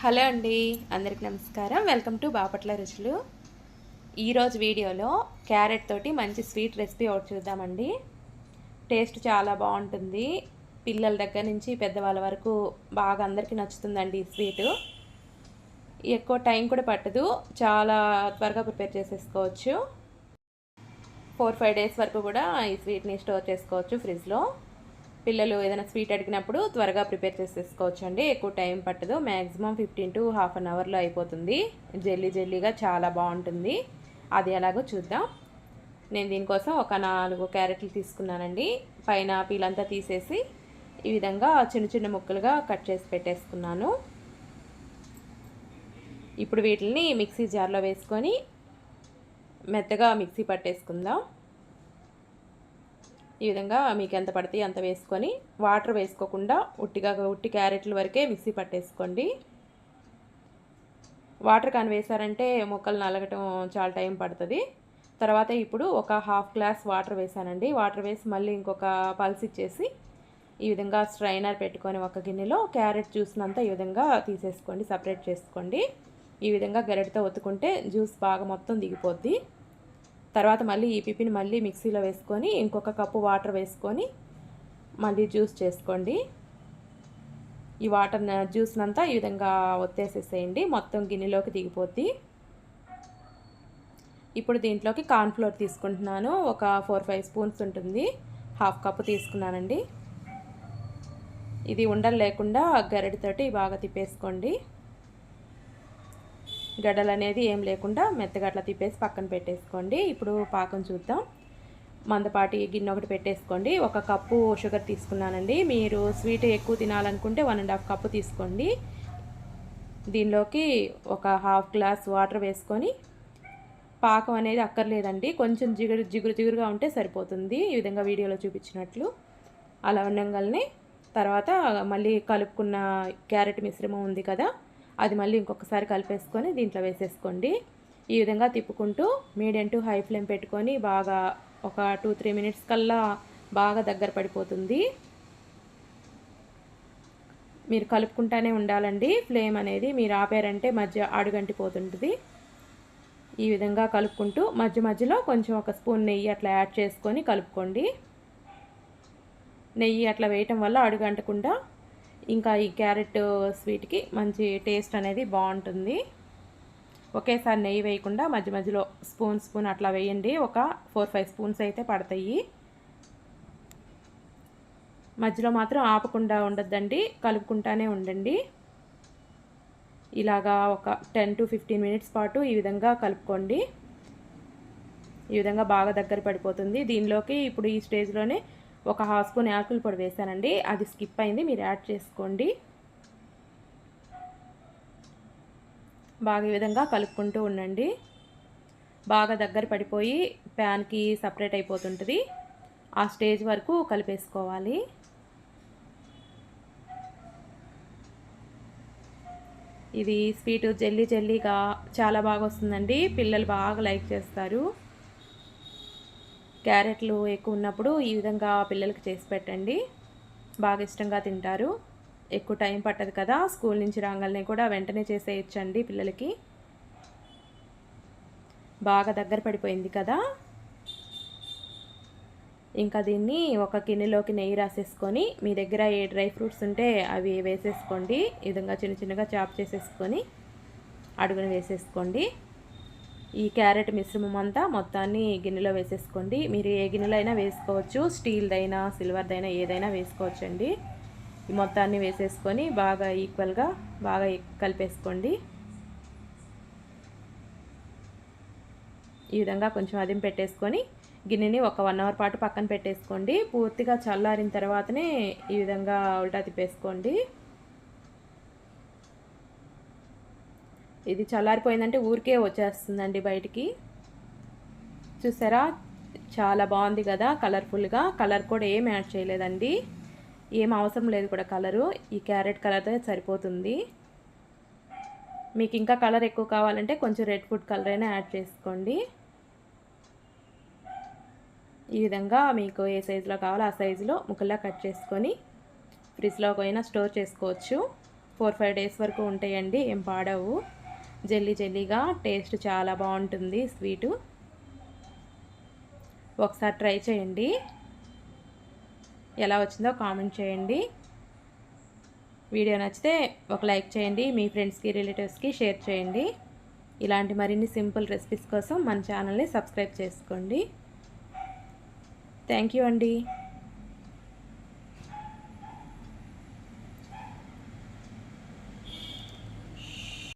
Hello అండి అందరికి నమస్కారం. వెల్కమ్ టు బాపట్ల రుచులు. ఈరోజు వీడియోలో క్యారెట్ తోటి మంచి స్వీట్ రెసిపీ ఒకటి చూద్దామండి. టేస్ట్ చాలా బాగుంటుంది. పిల్లల దగ్గర నుంచి పెద్దవాళ్ళ వరకు బాగా అందరికీ నచ్చుతుందండి ఈ స్వీటు. ఎక్కువ టైం కూడా పట్టదు. చాలా త్వరగా ప్రిపేర్ చేసేసుకోవచ్చు. ఫోర్ ఫైవ్ డేస్ వరకు కూడా ఈ స్వీట్ని స్టోర్ చేసుకోవచ్చు ఫ్రిడ్జ్లో. పిల్లలు ఏదైనా స్వీట్ అడిగినప్పుడు త్వరగా ప్రిపేర్ చేసేసుకోవచ్చండి. ఎక్కువ టైం పట్టదు. Maximum fifteen to half an అవర్లో అయిపోతుంది. జల్లీ జల్లీగా చాలా బాగుంటుంది. అది ఎలాగో చూద్దాం. నేను దీనికోసం ఒక నాలుగు క్యారెట్లు తీసుకున్నానండి. పైన పీలంతా తీసేసి ఈ విధంగా చిన్న చిన్న ముక్కలుగా కట్ చేసి పెట్టేసుకున్నాను. ఇప్పుడు వీటిని మిక్సీ జార్లో వేసుకొని మెత్తగా మిక్సీ పట్టేసుకుందాం. ఈ విధంగా మీకు ఎంత పడితే అంత వేసుకొని వాటర్ వేసుకోకుండా ఉట్టిగా ఉట్టి క్యారెట్ల వరకే మిక్సీ పట్టేసుకోండి. వాటర్ కానీ వేసారంటే మొక్కలు నలగటం చాలా టైం పడుతుంది. తర్వాత ఇప్పుడు ఒక హాఫ్ గ్లాస్ వాటర్ వేసానండి. వాటర్ వేసి మళ్ళీ ఇంకొక పల్స్ ఇచ్చేసి ఈ విధంగా స్ట్రైనర్ పెట్టుకొని ఒక గిన్నెలో క్యారెట్ జ్యూస్నంతా ఈ విధంగా తీసేసుకోండి సపరేట్ చేసుకోండి. ఈ విధంగా గరిటతో ఒత్తుకుంటే జ్యూస్ బాగా మొత్తం దిగిపోద్ది. తర్వాత మళ్ళీ ఈ పిప్పిని మళ్ళీ మిక్సీలో వేసుకొని ఇంకొక కప్పు వాటర్ వేసుకొని మళ్ళీ జ్యూస్ చేసుకోండి. ఈ వాటర్ జ్యూస్నంతా ఈ విధంగా ఒత్తేసేసేయండి. మొత్తం గిన్నెలోకి దిగిపోద్ది. ఇప్పుడు దీంట్లోకి కార్న్ఫ్లోర్ తీసుకుంటున్నాను. ఒక ఫోర్ ఫైవ్ స్పూన్స్ ఉంటుంది. హాఫ్ కప్పు తీసుకున్నానండి. ఇది ఉండలు లేకుండా గరిటతోటి బాగా తిప్పేసుకోండి. గడ్డలు అనేది ఏం లేకుండా మెత్తగా అట్లా తిప్పేసి పక్కన పెట్టేసుకోండి. ఇప్పుడు పాకం చూద్దాం. మందపాటి గిన్నె ఒకటి పెట్టేసుకోండి. ఒక కప్పు షుగర్ తీసుకున్నానండి. మీరు స్వీట్ ఎక్కువ తినాలనుకుంటే వన్ అండ్ హాఫ్ కప్పు తీసుకోండి. దీనిలోకి ఒక హాఫ్ గ్లాస్ వాటర్ వేసుకొని పాకం అనేది అక్కర్లేదండి. కొంచెం జిగురు జిగురు జిగురుగా ఉంటే సరిపోతుంది. ఈ విధంగా వీడియోలో చూపించినట్లు. అలా ఉండగానే తర్వాత మళ్ళీ కలుపుకున్న క్యారెట్ మిశ్రమం ఉంది కదా అది మళ్ళీ ఇంకొకసారి కలిపేసుకొని దీంట్లో వేసేసుకోండి. ఈ విధంగా తిప్పుకుంటూ మీడియం టు హై ఫ్లేమ్ పెట్టుకొని బాగా ఒక టూ త్రీ మినిట్స్ కల్లా బాగా దగ్గర పడిపోతుంది. మీరు కలుపుకుంటానే ఉండాలండి. ఫ్లేమ్ అనేది మీరు ఆపారంటే మధ్య అడుగంటిపోతుంటుంది. ఈ విధంగా కలుపుకుంటూ మధ్య మధ్యలో కొంచెం ఒక స్పూన్ నెయ్యి అట్లా యాడ్ చేసుకొని కలుపుకోండి. నెయ్యి అట్లా వేయటం వల్ల అడుగంటకుండా ఇంకా ఈ క్యారెట్ స్వీట్కి మంచి టేస్ట్ అనేది బాగుంటుంది. ఒకేసారి నెయ్యి వేయకుండా మధ్య మధ్యలో స్పూన్ స్పూన్ అట్లా వేయండి. ఒక ఫోర్ ఫైవ్ స్పూన్స్ అయితే పడతాయి. మధ్యలో మాత్రం ఆపకుండా ఉండొద్దండి. కలుపుకుంటానే ఉండండి. ఇలాగా ఒక టెన్ టు ఫిఫ్టీన్ మినిట్స్ పాటు ఈ విధంగా కలుపుకోండి. ఈ విధంగా బాగా దగ్గర పడిపోతుంది. దీనిలోకి ఇప్పుడు ఈ స్టేజ్లోనే ఒక హాఫ్ స్పూన్ యాలకుల పొడి వేసానండి అది స్కిప్ అయింది. మీరు యాడ్ చేసుకోండి. బాగా ఈ విధంగా కలుపుకుంటూ ఉండండి. బాగా దగ్గర పడిపోయి ప్యాన్కి సపరేట్ అయిపోతుంటుంది. ఆ స్టేజ్ వరకు కలిపేసుకోవాలి. ఇది స్వీటు జల్లీ జల్లీగా చాలా బాగా వస్తుందండి. పిల్లలు బాగా లైక్ చేస్తారు. క్యారెట్లు ఎక్కువ ఉన్నప్పుడు ఈ విధంగా పిల్లలకి చేసి పెట్టండి. బాగా ఇష్టంగా తింటారు. ఎక్కువ టైం పట్టదు కదా స్కూల్ నుంచి రాగానే కూడా వెంటనే చేసేయచ్చండి పిల్లలకి. బాగా దగ్గర పడిపోయింది కదా. ఇంకా దీన్ని ఒక గిన్నెలోకి నెయ్యి రాసేసుకొని మీ దగ్గర ఏ డ్రై ఫ్రూట్స్ ఉంటే అవి వేసేసుకోండి. ఈ విధంగా చిన్న చిన్నగా చాప్ చేసేసుకొని అడుగున వేసేసుకోండి. ఈ క్యారెట్ మిశ్రమం అంతా మొత్తాన్ని గిన్నెలో వేసేసుకోండి. మీరు ఏ గిన్నెలో అయినా వేసుకోవచ్చు. స్టీల్దైనా సిల్వర్దైనా ఏదైనా వేసుకోవచ్చండి. ఈ మొత్తాన్ని వేసేసుకొని బాగా ఈక్వల్గా బాగా కలిపేసుకోండి. ఈ విధంగా కొంచెం అదిం పెట్టేసుకొని గిన్నెని ఒక వన్ అవర్ పాటు పక్కన పెట్టేసుకోండి. పూర్తిగా చల్లారిన తర్వాతనే ఈ విధంగా ఉల్టా తిప్పేసుకోండి. ఇది చల్లారిపోయిందంటే ఊరికే వచ్చేస్తుందండి బయటికి. చూసారా? చాలా బాగుంది కదా కలర్ఫుల్గా. కలర్ కూడా ఏం యాడ్ చేయలేదండి. ఏం అవసరం లేదు కూడా కలరు. ఈ క్యారెట్ కలర్తో సరిపోతుంది. మీకు ఇంకా కలర్ ఎక్కువ కావాలంటే కొంచెం రెడ్ ఫుడ్ కలర్ అయినా యాడ్ చేసుకోండి. ఈ విధంగా మీకు ఏ సైజులో కావాలో ఆ సైజులో ముక్కల్లా కట్ చేసుకొని ఫ్రిడ్జ్లో పోయినా స్టోర్ చేసుకోవచ్చు. ఫోర్ ఫైవ్ డేస్ వరకు ఉంటాయండి ఏం పాడవు. జల్లీ జల్లీగా టేస్ట్ చాలా బాగుంటుంది స్వీటు. ఒకసారి ట్రై చేయండి. ఎలా వచ్చిందో కామెంట్ చేయండి. వీడియో నచ్చితే ఒక లైక్ చేయండి మీ ఫ్రెండ్స్కి రిలేటివ్స్కి షేర్ చేయండి. ఇలాంటి మరిన్ని సింపుల్ రెసిపీస్ కోసం మన ఛానల్ని సబ్స్క్రైబ్ చేసుకోండి. థ్యాంక్ యూ అండి.